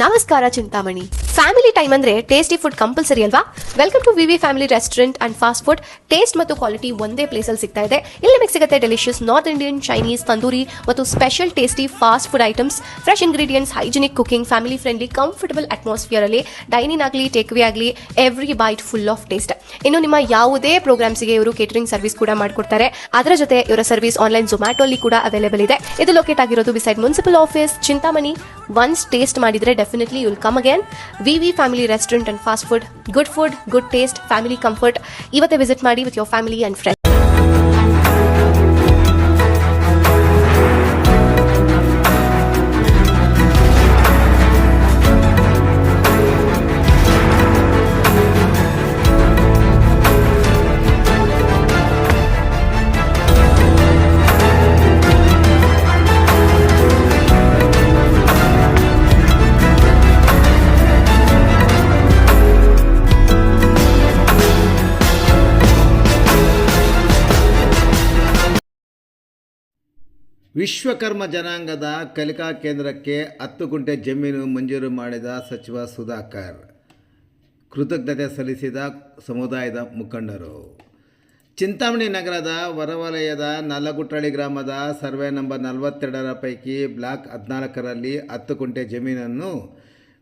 ನಮಸ್ಕಾರ Chintamani. Family time ಅಂದ್ರೆ tasty food compulsory ಅಲ್ವಾ? Welcome to VV family restaurant and fast food taste ಮತ್ತು quality ಒಂದೇ ಪ್ಲೇಸ್ ಅಲ್ಲಿ ಸಿಗ್ತಾ ಇದೆ. ಇಲ್ಲಿ ನಿಮಗೆ ಸಿಗುತ್ತೆ delicious North Indian Chinese tandoori ಮತ್ತು special tasty fast food items fresh ingredients hygienic cooking family friendly comfortable atmosphere ಅಲ್ಲಿ ಡೈನಿಂಗ್ ಆಗಲಿ ಟೇಕ್ವೇ ಆಗಲಿ every bite full of taste ಇನ್ನು ನಿಮ್ಮ ಯಾವುದೇ ಪ್ರೋಗ್ರಾಮ್ಸ್ಗೆ ಇವರು ಕೇಟರಿಂಗ್ ಸರ್ವಿಸ್ ಕೂಡ ಮಾಡಿಕೊಡ್ತಾರೆ. ಅದರ ಜೊತೆ ಇವರ ಸರ್ವಿಸ್ ಆನ್ಲೈನ್ ಜೊಮ್ಯಾಟೊ ಅಲ್ಲಿ ಕೂಡ ಅವೈಲೇಬಲ್ ಇದೆ. ಇದು ಲೊಕೇಟ್ ಆಗಿರೋದು beside municipal office Chintamani. Once taste ಮಾಡಿದ್ರೆ definitely you'll come again we we family restaurant and fast food good food good taste family comfort ಇವತ್ತೇ ವಿಸಿಟ್ ಮಾಡಿ with your family and friends Vishwakarma ಜನಾಂಗದ ಕಲಿಕಾ ಕೇಂದ್ರಕ್ಕೆ ಹತ್ತು ಗುಂಟೆ ಜಮೀನು ಮಂಜೂರು ಮಾಡಿದ ಸಚಿವ ಸುಧಾಕರ್. ಕೃತಜ್ಞತೆ ಸಲ್ಲಿಸಿದ ಸಮುದಾಯದ ಮುಖಂಡರು. ಚಿಂತಾಮಣಿ ನಗರದ ಹೊರವಲಯದ ನಲ್ಲಗುಟ್ಟಳ್ಳಿ ಗ್ರಾಮದ ಸರ್ವೆ ನಂಬರ್ ನಲವತ್ತೆರಡರ ಪೈಕಿ ಬ್ಲಾಕ್ ಹದಿನಾಲ್ಕರಲ್ಲಿ ಹತ್ತು ಗುಂಟೆ ಜಮೀನನ್ನು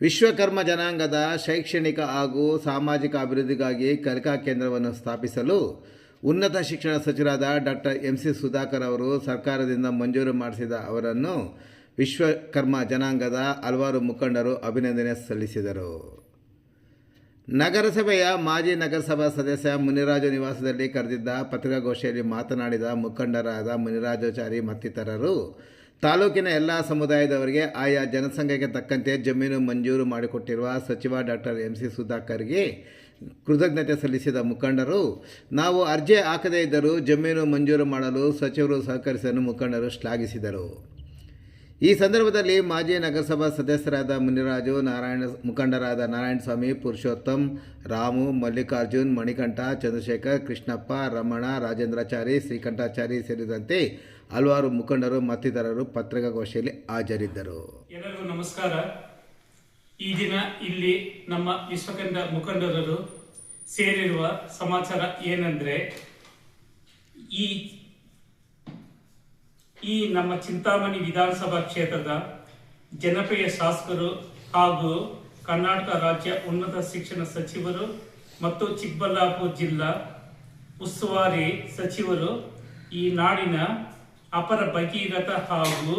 ವಿಶ್ವಕರ್ಮ ಜನಾಂಗದ ಶೈಕ್ಷಣಿಕ ಹಾಗೂ ಸಾಮಾಜಿಕ ಅಭಿವೃದ್ಧಿಗಾಗಿ ಕಲಿಕಾ ಕೇಂದ್ರವನ್ನು ಸ್ಥಾಪಿಸಲು ಉನ್ನತ ಶಿಕ್ಷಣ ಸಚಿವರಾದ ಡಾಕ್ಟರ್ ಎಂ ಸಿ ಸುಧಾಕರ್ ಅವರು ಸರ್ಕಾರದಿಂದ ಮಂಜೂರು ಮಾಡಿಸಿದ ಅವರನ್ನು ವಿಶ್ವಕರ್ಮ ಜನಾಂಗದ ಹಲವಾರು ಮುಖಂಡರು ಅಭಿನಂದನೆ ಸಲ್ಲಿಸಿದರು. ನಗರಸಭೆಯ ಮಾಜಿ ನಗರಸಭಾ ಸದಸ್ಯ ಮುನಿರಾಜು ನಿವಾಸದಲ್ಲಿ ಕರೆದಿದ್ದ ಪತ್ರಿಕಾಗೋಷ್ಠಿಯಲ್ಲಿ ಮಾತನಾಡಿದ ಮುಖಂಡರಾದ ಮುನಿರಾಜಾಚಾರಿ ಮತ್ತಿತರರು, ತಾಲೂಕಿನ ಎಲ್ಲ ಸಮುದಾಯದವರಿಗೆ ಆಯಾ ಜನಸಂಖ್ಯೆಗೆ ತಕ್ಕಂತೆ ಜಮೀನು ಮಂಜೂರು ಮಾಡಿಕೊಟ್ಟಿರುವ ಸಚಿವ ಡಾಕ್ಟರ್ ಎಂ ಸಿ ಸುಧಾಕರ್ಗೆ ಕೃತಜ್ಞತೆ ಸಲ್ಲಿಸಿದ ಮುಖಂಡರು, ನಾವು ಅರ್ಜಿ ಹಾಕದೇ ಇದ್ದರೂ ಜಮೀನು ಮಂಜೂರು ಮಾಡಲು ಸಚಿವರು ಸಹಕರಿಸಲು ಮುಖಂಡರು ಶ್ಲಾಘಿಸಿದರು. ಈ ಸಂದರ್ಭದಲ್ಲಿ ಮಾಜಿ ನಗರಸಭಾ ಸದಸ್ಯರಾದ ಮುನಿರಾಜು, ನಾರಾಯಣ, ಮುಖಂಡರಾದ ನಾರಾಯಣಸ್ವಾಮಿ, ಪುರುಷೋತ್ತಮ್, ರಾಮು, ಮಲ್ಲಿಕಾರ್ಜುನ್, ಮಣಿಕಂಠ, ಚಂದ್ರಶೇಖರ್, ಕೃಷ್ಣಪ್ಪ, ರಮಣ, ರಾಜೇಂದ್ರಾಚಾರಿ, ಶ್ರೀಕಂಠಾಚಾರಿ ಸೇರಿದಂತೆ ಹಲವಾರು ಮುಖಂಡರು ಮತ್ತಿತರರು ಪತ್ರಿಕಾಗೋಷ್ಠಿಯಲ್ಲಿ ಹಾಜರಿದ್ದರು. ಎಲ್ಲರಿಗೂ ನಮಸ್ಕಾರ. ಈ ದಿನ ಇಲ್ಲಿ ನಮ್ಮ ವಿಶ್ವಕಂದ ಮುಖಂಡರರು ಸೇರಿರುವ ಸಮಾಚಾರ ಏನಂದ್ರೆ, ಈ ಈ ನಮ್ಮ ಚಿಂತಾಮಣಿ ವಿಧಾನಸಭಾ ಕ್ಷೇತ್ರದ ಜನಪ್ರಿಯ ಶಾಸಕರು ಹಾಗೂ ಕರ್ನಾಟಕ ರಾಜ್ಯ ಉನ್ನತ ಶಿಕ್ಷಣ ಸಚಿವರು ಮತ್ತು ಚಿಕ್ಕಬಳ್ಳಾಪುರ ಜಿಲ್ಲಾ ಉಸ್ತುವಾರಿ ಸಚಿವರು ಈ ನಾಡಿನ ಅಪರ ಭಗೀರಥ ಹಾಗೂ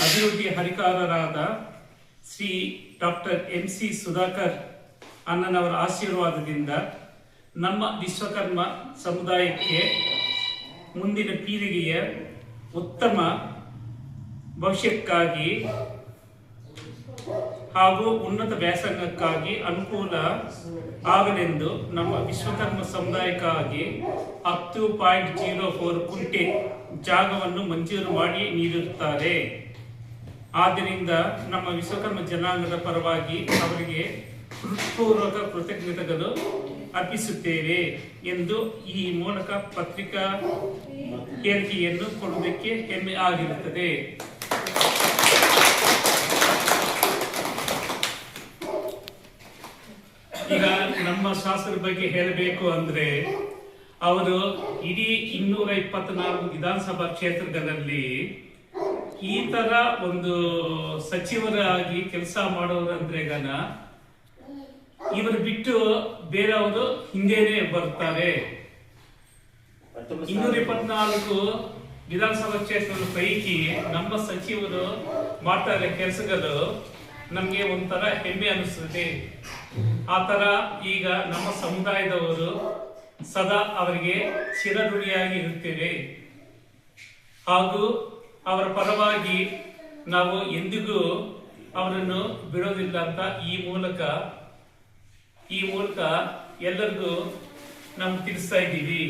ಅಭಿವೃದ್ಧಿ ಹರಿಕಾರರಾದ Shri doctor M C Sudhakar ಅಣ್ಣನವರ ಆಶೀರ್ವಾದದಿಂದ ನಮ್ಮ ವಿಶ್ವಕರ್ಮ ಸಮುದಾಯಕ್ಕೆ ಮುಂದಿನ ಪೀಳಿಗೆಯ ಉತ್ತಮ ಭವಿಷ್ಯಕ್ಕಾಗಿ ಹಾಗೂ ಉನ್ನತ ವ್ಯಾಸಂಗಕ್ಕಾಗಿ ಅನುಕೂಲ ಆಗಲೆಂದು ನಮ್ಮ ವಿಶ್ವಕರ್ಮ ಸಮುದಾಯಕ್ಕಾಗಿ ಹತ್ತು ಪಾಯಿಂಟ್ ಜೀರೋ ಫೋರ್ ಕುಂಟೆ ಜಾಗವನ್ನು ಮಂಜೂರು ಮಾಡಿ ನೀಡಿರುತ್ತಾರೆ. ಆದ್ದರಿಂದ ನಮ್ಮ ವಿಶ್ವಕರ್ಮ ಜನಾಂಗದ ಪರವಾಗಿ ಅವರಿಗೆ ಹೃತ್ಪೂರ್ವಕ ಕೃತಜ್ಞತೆಗಳು ಅರ್ಪಿಸುತ್ತೇವೆ ಎಂದು ಈ ಮೂಲಕ ಪತ್ರಿಕಾ ಹೇಳಿಕೆಯನ್ನು ಕೊಡುವುದಕ್ಕೆ ಹೆಮ್ಮೆ ಆಗಿರುತ್ತದೆ. ಈಗ ನಮ್ಮ ಶಾಸಕರ ಬಗ್ಗೆ ಹೇಳಬೇಕು ಅಂದ್ರೆ, ಅವರು ಇಡೀ ಇನ್ನೂರ ಇಪ್ಪತ್ನಾಲ್ಕು ವಿಧಾನಸಭಾ ಕ್ಷೇತ್ರಗಳಲ್ಲಿ ಈ ತರ ಒಂದು ಸಚಿವರಾಗಿ ಕೆಲಸ ಮಾಡೋರಂದ್ರೆ ಗನ, ಇವರು ಬಿಟ್ಟು ಬೇರೆಯವರು ಹಿಂದೆನೆ ಬರ್ತಾರೆ. ಇನ್ನೂರ ಇಪ್ಪತ್ನಾಲ್ಕು ವಿಧಾನಸಭಾ ಕ್ಷೇತ್ರದ ಪೈಕಿ ನಮ್ಮ ಸಚಿವರು ಮಾಡ್ತಾರೆ ಕೆಲಸಗಳು, ನಮ್ಗೆ ಒಂಥರ ಹೆಮ್ಮೆ ಅನಿಸ್ತದೆ ಆ ತರ ಈಗ ನಮ್ಮ ಸಮುದಾಯದವರು ಸದಾ ಅವರಿಗೆ ಚಿರಋಣಿಯಾಗಿ ಇರುತ್ತೇವೆ. ಹಾಗೂ ಅವರ ಪರವಾಗಿ ನಾವು ಎಂದಿಗೂ ಅವರನ್ನು ಬಿಡೋದಿಲ್ಲ ಅಂತ ಈ ಮೂಲಕ ಈ ಮೂಲಕ ಎಲ್ಲರಿಗೂ ನಾವು ತಿಳಿಸ್ತಾ ಇದ್ದೀವಿ.